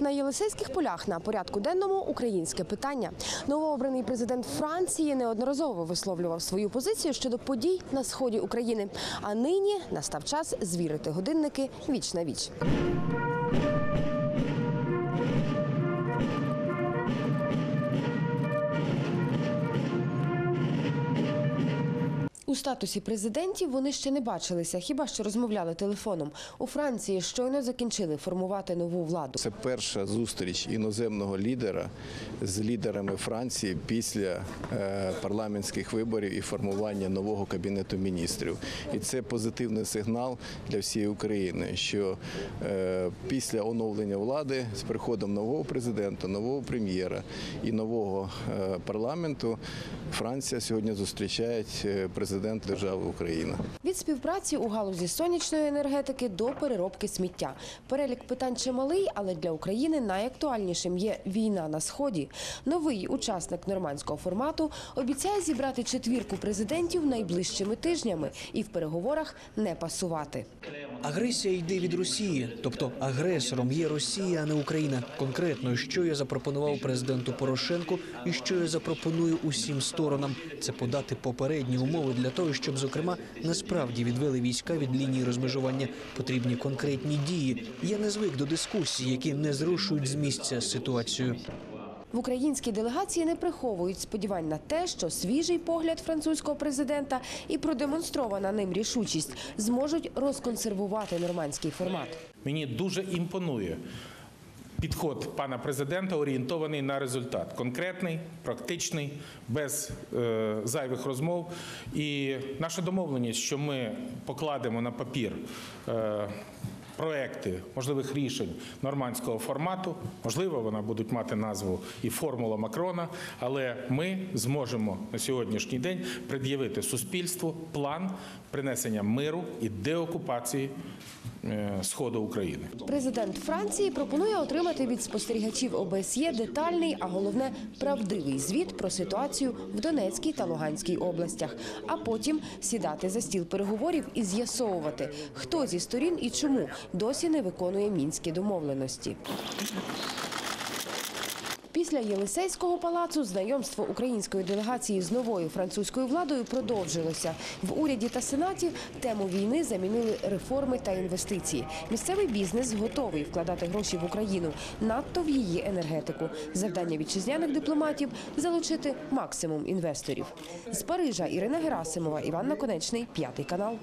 На Єлисейських полях на порядку денному українське питання. Новообраний президент Франції неодноразово висловлював свою позицію щодо подій на сході України. А нині настав час звірити годинники віч на віч. У статусі президентів вони ще не бачилися, хіба що розмовляли телефоном. У Франції щойно закінчили формувати нову владу. Це перша зустріч іноземного лідера з лідерами Франції після е, парламентських виборів і формування нового кабінету міністрів. І це позитивний сигнал для всієї України, що е, після оновлення влади з приходом нового президента, нового прем'єра і нового е, парламенту Франція сьогодні зустрічає е, президент держави Україна. Від співпраці у галузі сонячної енергетики до переробки сміття. Перелік питань чималий, але для України найактуальнішим є війна на сході. Новий учасник нормандського формату обіцяє зібрати четвірку президентів найближчими тижнями і в переговорах не пасувати. Агресія йде від Росії, тобто агресором є Росія, а не Україна. Конкретно, що я запропонував президенту Порошенку, і що я запропоную усім сторонам, це подати попередні умови для того, щоб, зокрема, насправді відвели війська від лінії розмежування. Потрібні конкретні дії. Я не звик до дискусій, які не зрушують з місця ситуацію. В українській делегації не приховують сподівань на те, що свіжий погляд французького президента і продемонстрована ним рішучість зможуть розконсервувати нормандський формат. Мені дуже імпонує підход пана президента, орієнтований на результат. Конкретний, практичний, без е, зайвих розмов. І наша домовленість, що ми покладемо на папір. Е, Проекти можливих рішень нормандського формату, можливо, вони будуть мати назву і формула Макрона, але ми зможемо на сьогоднішній день пред'явити суспільству план принесення миру і деокупації сходу України. Президент Франції пропонує отримати від спостерігачів ОБСЄ детальний, а головне правдивий звіт про ситуацію в Донецькій та Луганській областях, а потім сідати за стіл переговорів і з'ясовувати, хто зі сторін і чому досі не виконує мінські домовленості. Після Єлисейського палацу знайомство української делегації з новою французькою владою продовжилося. В уряді та сенаті тему війни замінили реформи та інвестиції. Місцевий бізнес готовий вкладати гроші в Україну, надто в її енергетику. Завдання вітчизняних дипломатів залучити максимум інвесторів. З Парижа Ірина Герасимова, Іван Наконечний, п'ятий канал.